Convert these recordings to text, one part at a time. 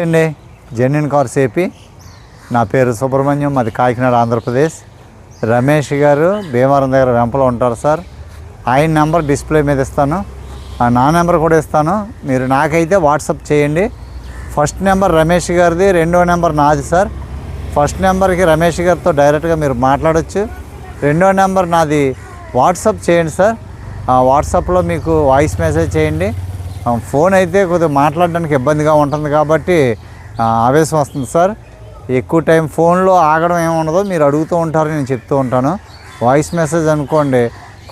అండి genuine cars AP నా పేరు సుబ్రహ్మణ్యం మాది కాకినాడ ఆంధ్రప్రదేశ్. రమేష్ గారు భీమవరం దగ్గర వెంపలో ఉంటారు సార్. ఆయన నెంబర్ డిస్ప్లే మీద ఇస్తాను. ఆ నా నెంబర్ కూడా ఇస్తాను. మీరు నాకైతే వాట్సాప్ చేయండి. ఫస్ట్ నెంబర్ రమేష్ గారిది రెండో నెంబర్ నాది సార్. ఫస్ట్ నెంబర్కి రమేష్ గారితో డైరెక్ట్గా మీరు మాట్లాడచ్చు. రెండో నెంబర్ నాది వాట్సప్ చేయండి సార్. ఆ వాట్సాప్లో మీకు వాయిస్ మెసేజ్ చేయండి. ఫోన్ అయితే కొద్దిగా మాట్లాడడానికి ఇబ్బందిగా ఉంటుంది కాబట్టి ఆవేశం వస్తుంది సార్. ఎక్కువ టైం ఫోన్లో ఆగడం ఏమి ఉండదు మీరు అడుగుతూ ఉంటారు నేను చెప్తూ ఉంటాను. వాయిస్ మెసేజ్ అనుకోండి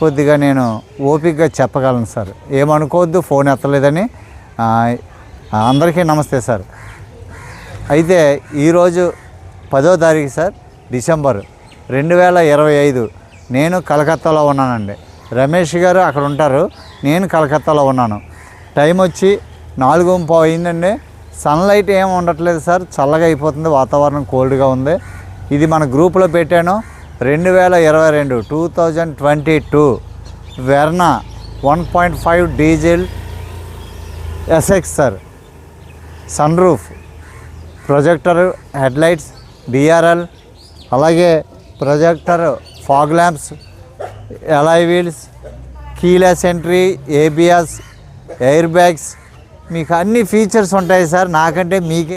కొద్దిగా నేను ఓపికగా చెప్పగలను సార్. ఏమనుకోవద్దు ఫోన్ ఎత్తలేదని. అందరికీ నమస్తే సార్. అయితే ఈరోజు పదో తారీఖు సార్ డిసెంబర్ రెండు వేల ఇరవై ఐదు. నేను కలకత్తాలో ఉన్నానండి. రమేష్ గారు అక్కడ ఉంటారు నేను కలకత్తాలో ఉన్నాను. టైం వచ్చి నాలుగు పావు అయిందండి. సన్లైట్ ఏం ఉండట్లేదు సార్. చల్లగా అయిపోతుంది. వాతావరణం కోల్డ్గా ఉంది. ఇది మన గ్రూప్లో పెట్టాను. రెండు వేల ఇరవై రెండు two thousand twenty two Verna one point five diesel SX sir. Sun roof projector headlights DRL అలాగే projector fog lamps alloy wheels keyless entry ABS air bags. మీకు అన్ని ఫీచర్స్ ఉంటాయి సార్. నాకంటే మీకే.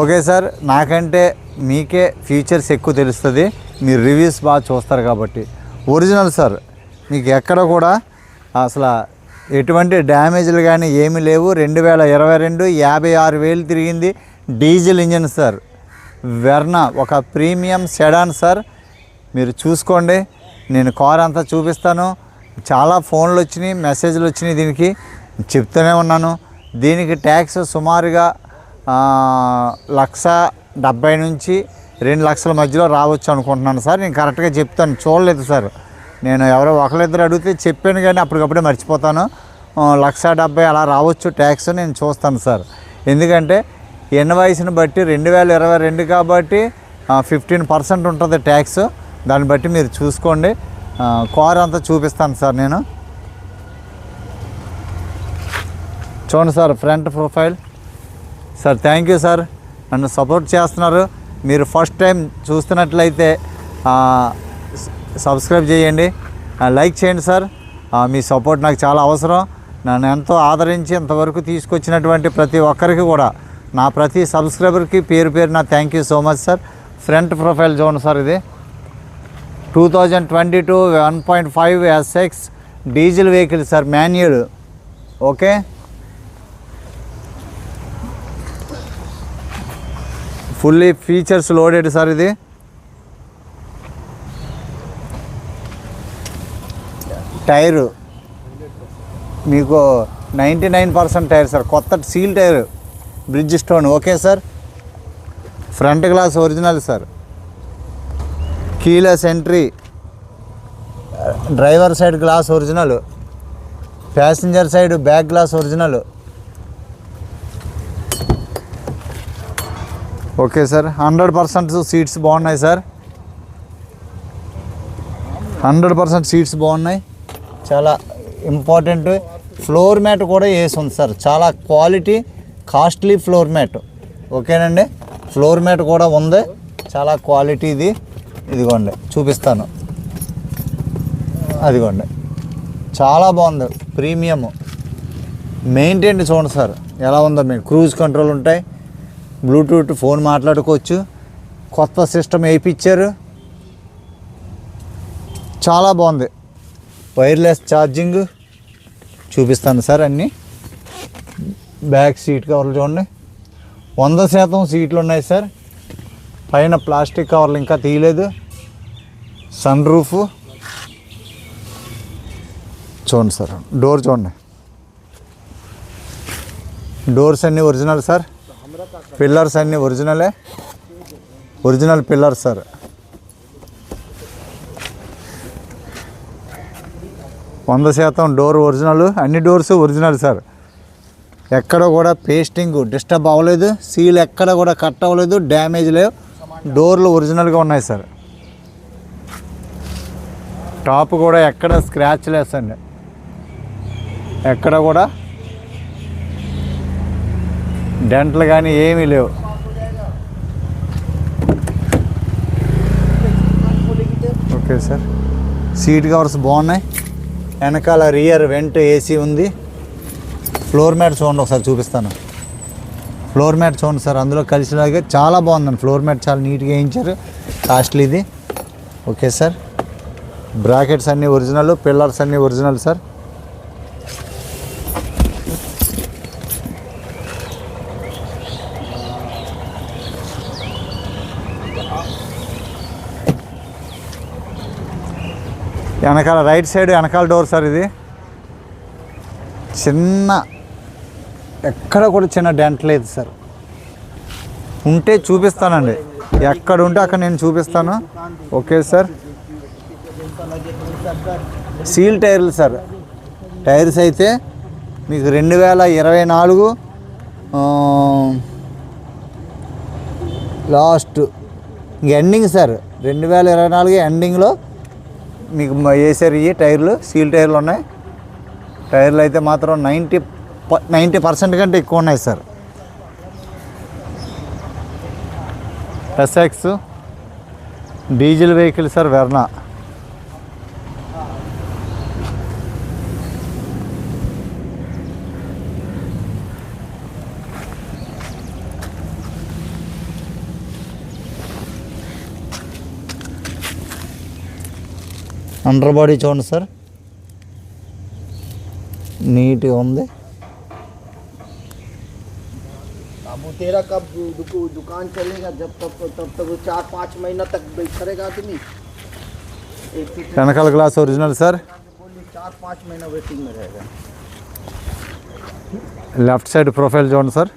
ఓకే సార్ నాకంటే మీకే ఫీచర్స్ ఎక్కువ తెలుస్తుంది. మీరు రివ్యూస్ బాగా చూస్తారు కాబట్టి. ఒరిజినల్ సార్ మీకు ఎక్కడ కూడా అసలు ఎటువంటి డ్యామేజ్లు కానీ ఏమీ లేవు. రెండు వేల ఇరవై రెండు యాభై ఆరు వేలు తిరిగింది డీజిల్ ఇంజిన్ సార్. వెర్నా ఒక ప్రీమియం సెడాన్ సార్. మీరు చూసుకోండి. నేను కార్ అంతా చూపిస్తాను. చాలా ఫోన్లు వచ్చినాయి మెసేజ్లు వచ్చినాయి దీనికి. చెప్తూనే ఉన్నాను. దీనికి ట్యాక్స్ సుమారుగా లక్ష డెబ్బై నుంచి రెండు లక్షల మధ్యలో రావచ్చు అనుకుంటున్నాను సార్. నేను కరెక్ట్గా చెప్తాను. చూడలేదు సార్. నేను ఎవరో ఒకరిద్దరు అడిగితే చెప్పాను కానీ అప్పటికప్పుడే మర్చిపోతాను. లక్ష డెబ్బై అలా రావచ్చు ట్యాక్స్ నేను చూస్తాను సార్. ఎందుకంటే ఇన్వాయిస్ని బట్టి? రెండు వేల ఇరవై రెండు కాబట్టి ఫిఫ్టీన్ పర్సెంట్ ఉంటుంది ట్యాక్స్. దాన్ని బట్టి మీరు చూసుకోండి. కార్ అంతా చూపిస్తాను సార్ నేను. చూడండి sir front profile. Sir thank you sir. నన్ను సపోర్ట్ చేస్తున్నారు. మీరు ఫస్ట్ టైం చూస్తున్నట్లయితే సబ్స్క్రైబ్ చేయండి. లైక్ చేయండి సార్. మీ సపోర్ట్ నాకు చాలా అవసరం. నన్ను ఎంతో ఆదరించి ఇంతవరకు తీసుకొచ్చినటువంటి ప్రతి ఒక్కరికి కూడా నా ప్రతి సబ్స్క్రైబర్కి పేరు పేరు నా thank you so much sir. Front profile చూడండి సార్ ఇది. Two thousand twenty two one point five SX diesel vehicle sir manual okay fully features loaded sir ఇది. టైరు మీకు ninety nine percent tyre sir కొత్త seal tyre Bridgestone okay sir front glass original sir keyless entry driver side glass original. Passenger side back glass original. Okay sir hundred percent seats బాగున్నాయి sir. Hundred percent seats బాగున్నాయి. చాలా important floor mat కూడా వేసి ఉంది sir. చాలా quality costly floor mat. ఓకేనండి? Floor mat కూడా ఉంది. చాలా క్వాలిటీ ఇది. ఇదిగోండి చూపిస్తాను. అదిగోండి. చాలా బాగుంది ప్రీమియం మెయింటైన్ చూడండి సార్ ఎలా ఉందో మీకు. క్రూజ్ కంట్రోల్ ఉంటాయి బ్లూటూత్ ఫోన్ మాట్లాడుకోవచ్చు కొత్త సిస్టమ్ వేయించారు చాలా బాగుంది. వైర్లెస్ ఛార్జింగ్ చూపిస్తాను సార్ అన్నీ. బ్యాక్ సీట్ కవర్లు చూడండి. వంద శాతం సీట్లు ఉన్నాయి సార్. పైన ప్లాస్టిక్ కవర్లు ఇంకా తీయలేదు. Sun roof. చూడండి సార్ డోర్ చూడండి. డోర్స్ అన్నీ ఒరిజినల్ సార్. పిల్లర్స్ అన్నీ ఒరిజినలే. Original pillars sir. వంద శాతం డోర్ ఒరిజినల్ అన్ని డోర్స్ ఒరిజినల్ సార్. ఎక్కడ కూడా పేస్టింగ్ డిస్టర్బ్ అవ్వలేదు సీల్ ఎక్కడ కూడా కట్ అవ్వలేదు డ్యామేజ్ లేవు. డోర్లు ఒరిజినల్గా ఉన్నాయి సార్. టాప్ కూడా ఎక్కడ స్క్రాచ్ లేసండి. ఎక్కడ కూడా డెంట్లు కానీ ఏమీ లేవు. Okay sir. సీట్ కవర్స్ బాగున్నాయి. వెనకాల రియర్ వెంట్ ఏసీ ఉంది. ఫ్లోర్ మ్యాట్ చూడండి ఒకసారి చూపిస్తాను. ఫ్లోర్ మ్యాట్ చూడండి సార్ అందులో కలిసిలాగే చాలా బాగుందండి. ఫ్లోర్ మ్యాట్ చాలా నీట్గా వేయించారు. కాస్ట్లీది ఓకే సార్. బ్రాకెట్స్ అన్నీ ఒరిజినల్ పిల్లర్స్ అన్నీ ఒరిజినల్ సార్? వెనకాల రైట్ సైడ్ వెనకాల డోర్ సార్ ఇది. చిన్న ఎక్కడ కూడా చిన్న డెంట్ లేదు సార్. ఉంటే చూపిస్తానండి. ఎక్కడ ఉంటే అక్కడ నేను చూపిస్తాను. Okay sir? సీల్ టైర్లు సార్. టైర్స్ అయితే మీకు రెండు వేల ఇరవై నాలుగు లాస్ట్ ఎండింగ్ సార్. రెండు వేల ఇరవై నాలుగు ఎండింగ్లో మీకు వేసారు ఈ టైర్లు సీల్ టైర్లు ఉన్నాయి. టైర్లు అయితే మాత్రం నైంటీ నైంటీ పర్సెంట్ కంటే ఎక్కువ ఉన్నాయి sir. SX diesel vehicle sir Verna. Under body చూడండి సార్ నీట్గా ఉంది अब वो तेरा कब दु, दु, दुकान चलेगा जब तक तब तक वो चार पाँच महीना तक वेट करेगा आदमी एक से వెనకాల గ్లాస్ ఒరిజినల్ సార్ बोलिए चार पाँच महीना वेटिंग में रहेगा లెఫ్ట్ సైడ్ ప్రొఫైల్ చూడండి సార్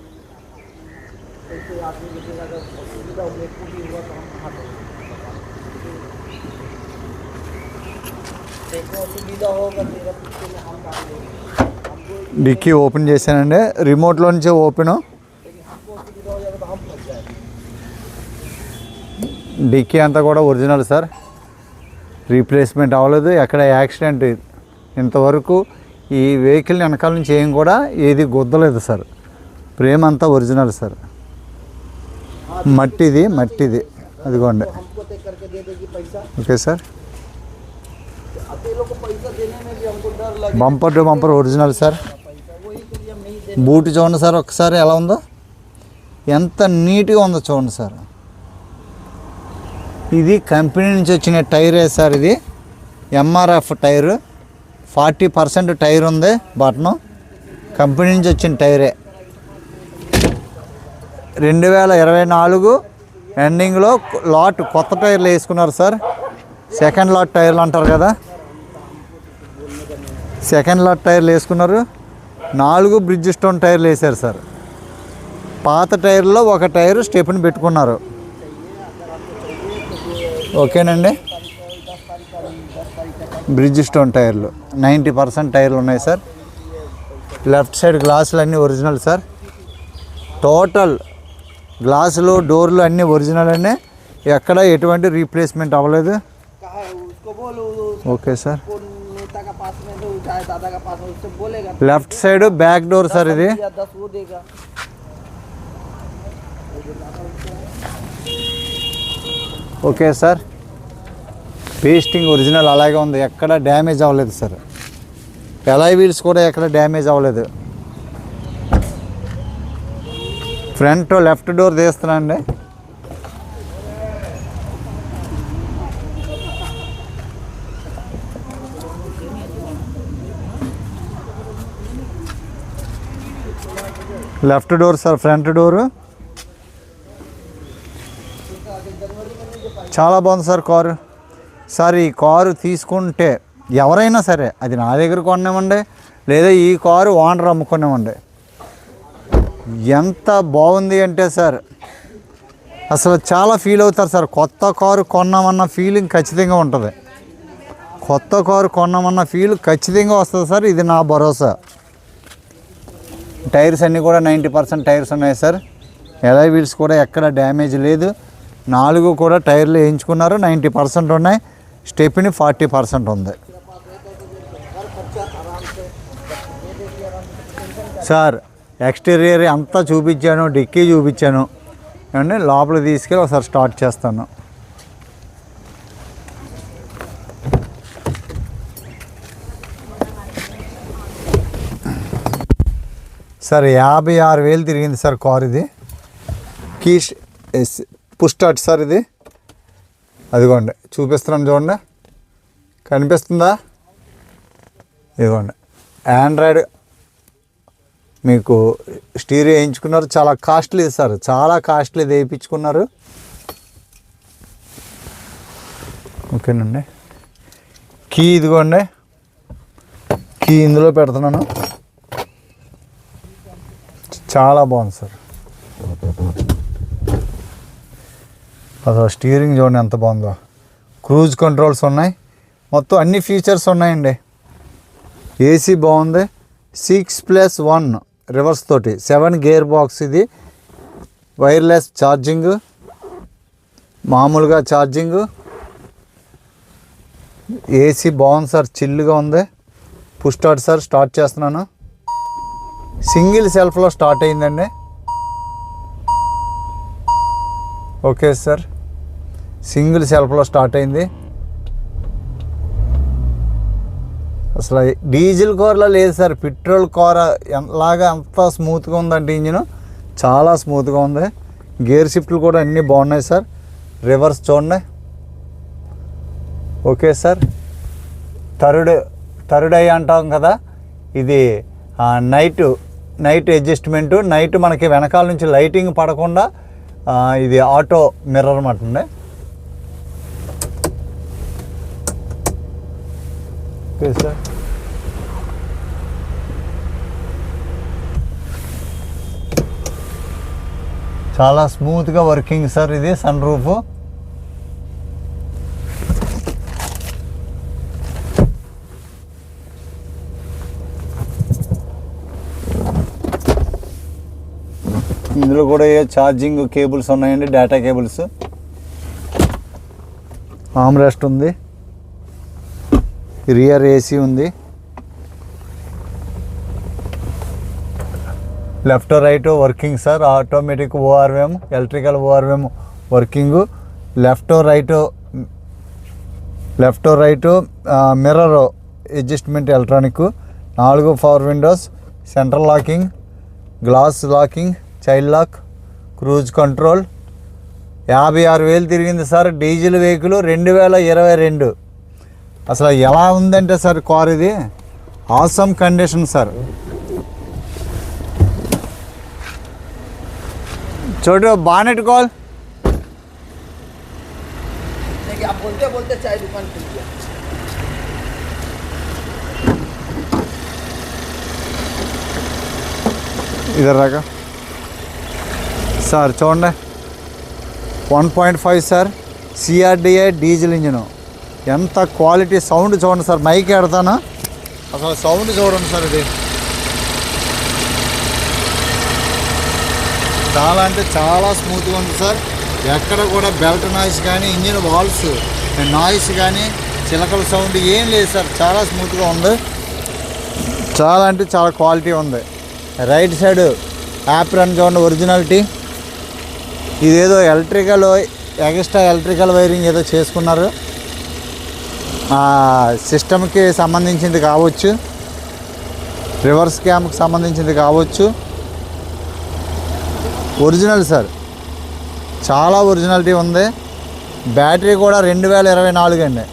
డిక్కీ ఓపెన్ చేశానండి. రిమోట్లో నుంచి ఓపెను. డిక్కీ అంతా కూడా ఒరిజినల్ సార్. రీప్లేస్మెంట్ అవ్వలేదు. ఎక్కడ యాక్సిడెంట్ ఇంతవరకు ఈ వెహికల్ వెనకాల నుంచి ఏం కూడా ఏది గుద్దలేదు సార్. ప్రేమ అంతా ఒరిజినల్ సార్. మట్టిది మట్టిది. అదిగోండి. Okay sir. Bumper to bumper original sir boot చూడండి సార్ ఒకసారి ఎలా ఉందో? ఎంత నీట్గా ఉందో చూడండి సార్ ఇది కంపెనీ నుంచి వచ్చిన టైరే సార్ ఇది. MRF tyre. Forty percent tyre ఉంది బటను. కంపెనీ నుంచి వచ్చిన టైరే. రెండు వేల ఇరవై నాలుగు ఎండింగ్లో లాట్ కొత్త టైర్లు వేసుకున్నారు సార్ సెకండ్ లాట్ టైర్లు అంటారు కదా. సెకండ్ లాట్ టైర్లు వేసుకున్నారు. నాలుగు బ్రిడ్జ్ స్టోన్ టైర్లు వేశారు సార్. పాత టైర్లో ఒక టైరు స్టెప్ని పెట్టుకున్నారు. ఓకేనండి? బ్రిడ్జ్ స్టోన్ టైర్లు. నైంటీ పర్సెంట్ టైర్లు ఉన్నాయి సార్. లెఫ్ట్ సైడ్ గ్లాసులు అన్నీ ఒరిజినల్ సార్. టోటల్ గ్లాసులు డోర్లు అన్నీ ఒరిజినల్ అండి. ఎక్కడ ఎటువంటి రీప్లేస్మెంట్ అవ్వలేదు. Okay sir left side back door sir ఇది ఓకే సార్ పేస్టింగ్ ఒరిజినల్ అలాగే ఉంది. ఎక్కడ డ్యామేజ్ అవ్వలేదు సార్ ఎలా వీల్స్ కూడా ఎక్కడ డ్యామేజ్ అవ్వలేదు. ఫ్రంట్ లెఫ్ట్ డోర్ తీస్తున్నా అండి left door sir front door. చాలా బాగుంది సార్ కారు. సార్ ఈ కారు తీసుకుంటే ఎవరైనా సరే అది నా దగ్గర కొన్నామండి లేదా ఈ కారు ఓనర్ అమ్ముకున్నామండి ఎంత బాగుంది అంటే సార్ అసలు చాలా ఫీల్ అవుతారు సార్ కొత్త కారు కొన్నామన్న ఫీలింగ్ ఖచ్చితంగా ఉంటుంది. కొత్త కారు కొన్నామన్న ఫీల్ ఖచ్చితంగా వస్తుంది సార్ ఇది నా భరోసా. టైర్స్ అన్నీ కూడా నైంటీ పర్సెంట్ టైర్స్ ఉన్నాయి సార్. ఎలా వీల్స్ కూడా ఎక్కడ డ్యామేజ్ లేదు. నాలుగు కూడా టైర్లు వేయించుకున్నారు నైంటీ పర్సెంట్ ఉన్నాయి. స్టెప్ని ఫార్టీ పర్సెంట్ ఉంది. సార్ ఎక్స్టీరియర్ అంతా చూపించాను డిక్కీ చూపించాను. ఏమండి? లోపల తీసుకెళ్ళి ఒకసారి స్టార్ట్ చేస్తాను. సార్ యాభై ఆరు వేలు తిరిగింది సార్ కార్ ఇది. కీష్ ఎస్ పుష్టాట్ సార్ ఇది. అదిగోండి చూపిస్తున్నాను చూడండి. కనిపిస్తుందా? ఇదిగోండి ఆండ్రాయిడ్ మీకు స్టీరియో వేయించుకున్నారు. చాలా కాస్ట్లీ సార్ చాలా కాస్ట్లీ వేయించుకున్నారు. ఓకేనండి. కీ ఇదిగోండి. కీ ఇందులో పెడుతున్నాను. చాలా బాగుంది సార్. అసలు స్టీరింగ్ చూడండి ఎంత బాగుందో. క్రూజ్ కంట్రోల్స్ ఉన్నాయి. మొత్తం అన్ని ఫీచర్స్ ఉన్నాయండి. ఏసీ బాగుంది. సిక్స్ ప్లస్ వన్ రివర్స్ తోటి. సెవెన్ గేర్ బాక్స్ ఇది. వైర్లెస్ ఛార్జింగ్ మామూలుగా ఛార్జింగ్ ఏసీ బాగుంది సార్. చిల్లుగా ఉంది. Push start sir. స్టార్ట్ చేస్తున్నాను. సింగిల్ సెల్ఫ్లో స్టార్ట్ అయిందండి. Okay sir. సింగిల్ సెల్ఫ్లో స్టార్ట్ అయింది. అసలు డీజిల్ కార్లో లేదు సార్. పెట్రోల్ కార్ లాగా అంత స్మూత్గా ఉందంటే ఇంజిన్. చాలా స్మూత్గా ఉంది. గేర్ షిఫ్ట్లు కూడా అన్నీ బాగున్నాయి సార్. రివర్స్ చూడండి. Okay sir. Third third eye అంటాం కదా. ఇది నైట్ నైట్ అడ్జస్ట్మెంటు నైట్ మనకి వెనకాల నుంచి లైటింగ్ పడకుండా ఇది ఆటో మిర్రర్ అనమాట అండి ఓకే సార్ చాలా స్మూత్గా వర్కింగ్ సార్ ఇది సన్ రూఫ్ ఇందులో కూడా ఏ ఛార్జింగ్ కేబుల్స్ ఉన్నాయండి? Data cables. ఆమ్ రెస్ట్ ఉంది. రియర్ ఏసీ ఉంది. Left right working sir. Automatic ORM electrical ORM working. Left right left right mirror adjustment electronic. నాలుగు power windows central locking glass locking. Child lock cruise control. యాభై ఆరు వేలు తిరిగింది sir diesel vehicle రెండు వేల ఇరవై రెండు. అసలు ఎలా ఉందంటే సార్ కార్ ఇది? Awesome condition sir. చోటు బానెట్ కాల్. ఇదర్ రాక సార్ చూడండి. One point five sir CRDI diesel engine. ఎంత క్వాలిటీ సౌండ్ చూడండి సార్ మైక్ ఎడతాను? అసలు సౌండ్ చూడండి సార్ ఇది. చాలా అంటే చాలా స్మూత్గా ఉంది సార్. ఎక్కడ కూడా బెల్ట్ నాయిస్ కానీ ఇంజిన్ వాల్స్ నాయిస్ కానీ చిలకల సౌండ్ ఏం లేదు సార్. చాలా స్మూత్గా ఉంది. చాలా అంటే చాలా క్వాలిటీ ఉంది. రైట్ సైడ్ యాప్ రన్ చూడండి ఒరిజినాలిటీ. ఇదేదో ఎలక్ట్రికల్ ఎక్స్ట్రా ఎలక్ట్రికల్ వైరింగ్ ఏదో చేసుకున్నారు. సిస్టమ్కి సంబంధించింది కావచ్చు. రివర్స్ క్యామ్కి సంబంధించింది కావచ్చు. ఒరిజినల్ సార్ చాలా ఒరిజినాలిటీ ఉంది. బ్యాటరీ కూడా రెండు వేల ఇరవై నాలుగు అండి.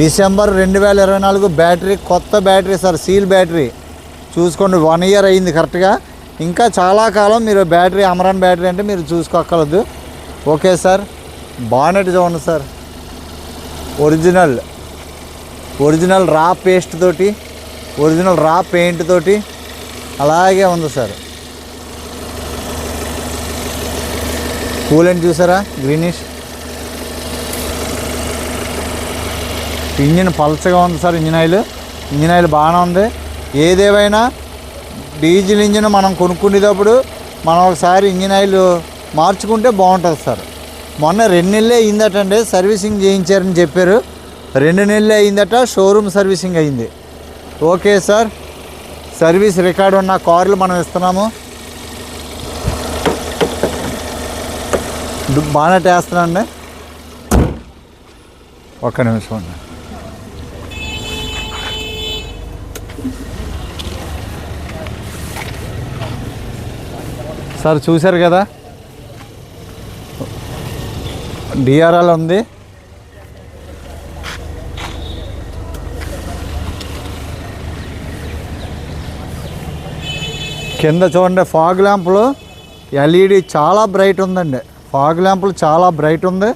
డిసెంబర్ రెండు వేల ఇరవై నాలుగు బ్యాటరీ కొత్త బ్యాటరీ సార్ సీల్ బ్యాటరీ చూసుకోండి వన్ ఇయర్ అయింది కరెక్ట్గా ఇంకా చాలా కాలం మీరు బ్యాటరీ అమరాన్ బ్యాటరీ అంటే మీరు చూసుకోక్కర్లేదు. ఓకే సార్ బానెట్ చూడండి sir. Original original raw paste తోటి ఒరిజినల్ రా పెయింట్ తోటి అలాగే ఉంది సార్. కూలెంట్ చూసారా? గ్రీనిష్. ఇంజిన్ పల్చగా ఉంది sir engine oil. Engine oil బాగానే ఉంది. ఏదేవైనా డీజిల్ ఇంజిన్ మనం కొనుక్కునేటప్పుడు మనం ఒకసారి ఇంజిన్ ఆయిల్ మార్చుకుంటే బాగుంటుంది సార్. మొన్న రెండు నెలలే అయిందటండి సర్వీసింగ్ చేయించారని చెప్పారు. రెండు నెలలే అయిందట షోరూమ్ సర్వీసింగ్ అయింది. ఓకే సార్ సర్వీస్ రికార్డు ఉన్న కార్లు మనం ఇస్తున్నాము. బాగా టేస్తున్నాండి ఒక్క నిమిషం అండి సార్ చూశారు కదా? డిఆర్ఎల్ ఉంది. కింద చూడండి ఫాగ్ ల్యాంపులు ఎల్ఈడి చాలా బ్రైట్ ఉందండి. ఫాగ్ ల్యాంపులు చాలా బ్రైట్ ఉంది.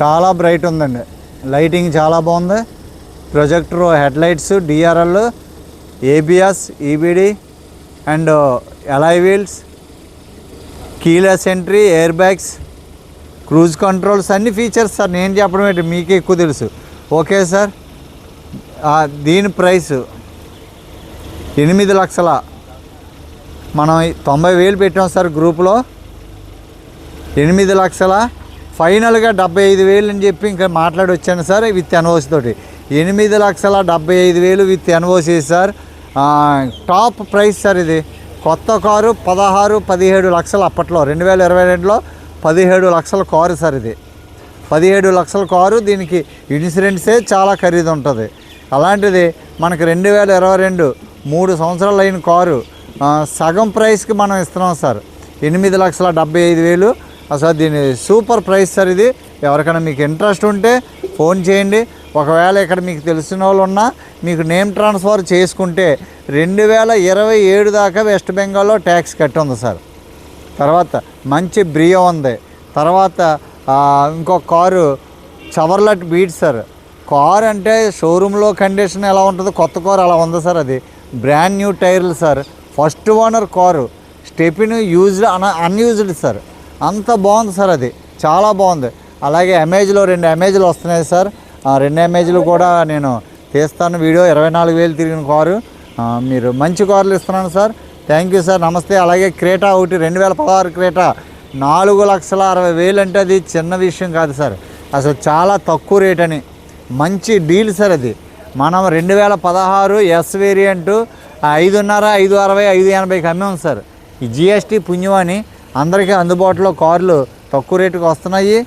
చాలా బ్రైట్ ఉందండి. లైటింగ్ చాలా బాగుంది. Projector head lights DRL ABS EBD and alloy wheels keyless entry air bags cruise controls అన్ని ఫీచర్స్ సార్. నేను చెప్పడం ఏంటి? మీకే ఎక్కువ తెలుసు. Okay sir. దీని ప్రైస్ ఎనిమిది లక్షల. మనం తొంభై వేలు పెట్టాం సార్ గ్రూప్లో. ఎనిమిది లక్షల. ఫైనల్గా డెబ్బై ఐదు వేలు అని చెప్పి ఇంకా మాట్లాడి వచ్చాను సార్ విత్ ఎన్ఓసి తోటి. ఎనిమిది లక్షల డెబ్బై ఐదు వేలు with NOC sir. Top price sir ఇది. కొత్త కారు పదహారు పదిహేడు లక్షలు అప్పట్లో. రెండు వేల ఇరవై రెండులో పదిహేడు లక్షల కారు సార్ ఇది. పదిహేడు లక్షల కారు దీనికి ఇన్సూరెన్సే చాలా ఖరీదు ఉంటుంది అలాంటిది మనకి రెండు వేల ఇరవై రెండు మూడు సంవత్సరాలు అయిన కారు సగం ప్రైస్కి మనం ఇస్తున్నాం సార్. ఎనిమిది లక్షల డెబ్బై ఐదు వేలు. అసలు దీని సూపర్ ప్రైస్ సార్ ఇది. ఎవరికైనా మీకు ఇంట్రెస్ట్ ఉంటే ఫోన్ చేయండి. ఒకవేళ ఇక్కడ మీకు తెలిసిన వాళ్ళు ఉన్నా మీకు నేమ్ ట్రాన్స్ఫర్ చేసుకుంటే రెండు వేల ఇరవై ఏడు దాకా వెస్ట్ బెంగాల్లో ట్యాక్స్ కట్టి ఉంది సార్. తర్వాత మంచి బ్రియో ఉంది. తర్వాత ఇంకో car Chevrolet Beat sir. Car అంటే షోరూంలో కండిషన్ ఎలా ఉంటుందో కొత్త కారు అలా ఉంది సార్ అది. బ్రాండ్ న్యూ టైర్లు sir. First owner car. Stepney used un unused sir. అంత బాగుంది సార్ అది. చాలా బాగుంది. అలాగే అమేజ్లో రెండు అమేజ్లు వస్తున్నాయి సార్. రెండు అమేజ్లు కూడా నేను తీస్తాను. వీడియో ఇరవై నాలుగు వేలు తిరిగిన కారు. మీరు మంచి కార్లు ఇస్తున్నాను సార్. Thank you sir. నమస్తే. అలాగే క్రేటా ఒకటి రెండు వేల పదహారు క్రేటా. నాలుగు లక్షల అరవై వేలు అంటే అది చిన్న విషయం కాదు సార్. అసలు చాలా తక్కువ రేట్ అని. మంచి డీల్ సార్ అది. మనం రెండు వేల పదహారు ఎస్ వేరియంటు ఐదున్నర ఐదు అరవై ఐదు ఎనభైకి అమ్మాం సార్. ఈ జిఎస్టీ పుణ్యం అని అందరికీ అందుబాటులో కార్లు తక్కువ రేటుకి వస్తున్నాయి.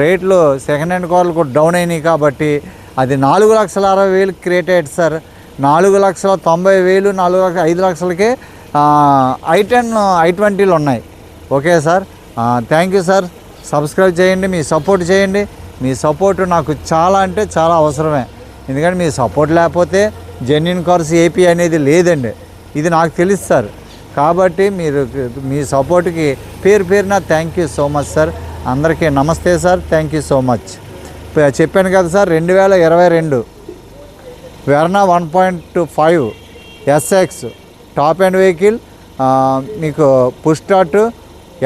రేట్లు సెకండ్ హ్యాండ్ కార్లు కూడా డౌన్ అయినాయి కాబట్టి అది నాలుగు లక్షల అరవై వేలు క్రియేట్ అయ్యాడు సార్ నాలుగు లక్షల తొంభై వేలు నాలుగు లక్షల ఐదు లక్షలకే ఐ టెన్ ఐ ట్వంటీలు ఉన్నాయి. Okay sir thank you sir subscribe చేయండి మీ సపోర్ట్ చేయండి. మీ సపోర్ట్ నాకు చాలా అంటే చాలా అవసరమే. ఎందుకంటే మీ సపోర్ట్ లేకపోతే జెన్యున్ కార్స్ ఏపీ అనేది లేదండి. ఇది నాకు తెలుసు సార్ కాబట్టి మీరు మీ సపోర్ట్కి పేరు పేరున thank you so much sir అందరికీ నమస్తే sir thank you so much చెప్పాను కదా సార్ రెండు వేల ఇరవై రెండు Verna one point five SX top and vehicle మీకు push start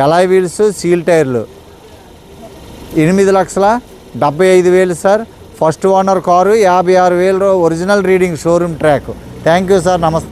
alloy wheels seal టైర్లు. ఎనిమిది లక్షల డెబ్బై ఐదు వేలు సార్. ఫస్ట్ ఓనర్ కారు యాభై ఆరు వేలు original reading showroom track. Thank you sir నమస్తే.